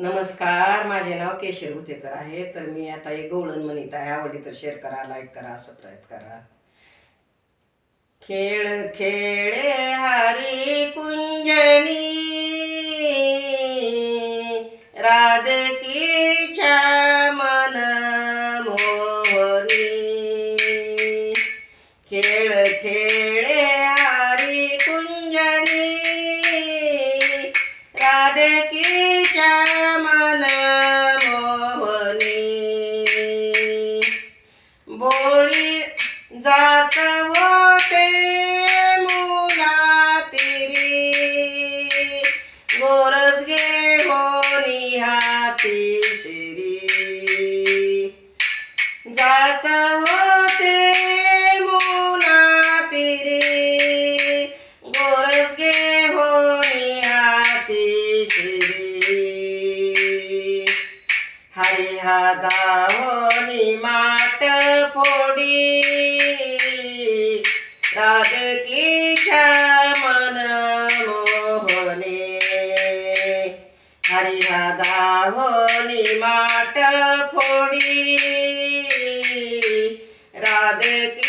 नमस्कार माझे नाव केशर उतेकर आहे. तर मी आता एक गवळण म्हणत आहे. आवडली तर शेअर करा लाईक करा सबस्क्राईब करा. खेळ खेळे हरी कुंजनी. की मन मोहनी. खेळ खेळे हरी कुंजनी. राधकीच्या मन मोहनी बोळी जात होते. ধাধাওনি মাট পড়ি। রাজকি মন মোহনে? হরি রাধাওনি মাট পড়ি। রাজকি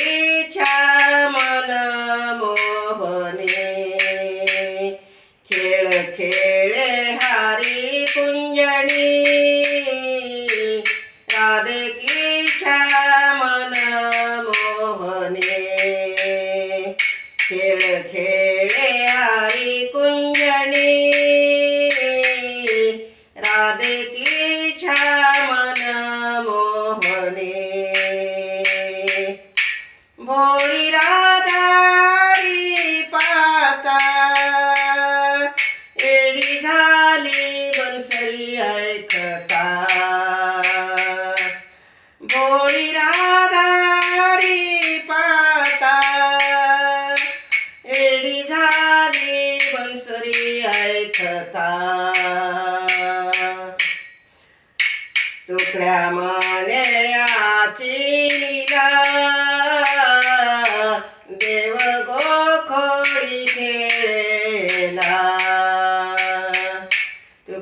भोळी राधारी पाता एडी झाली बनसरी ऐकता भोळी राधारी पाता एडी झाली बनसरी ऐकता तुकड्या मण्याची लीला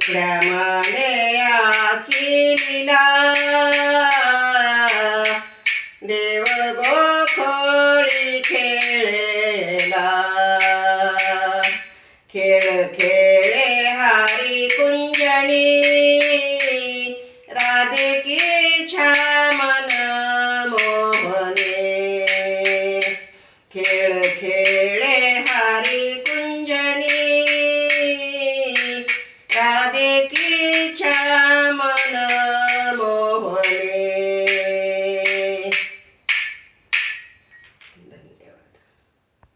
ಭ್ರಮಣೆಯ ಚೀಲಿನ ದೇವಗೋ ಕೋಳಿ ಕೇಳಲ ಕೇಳ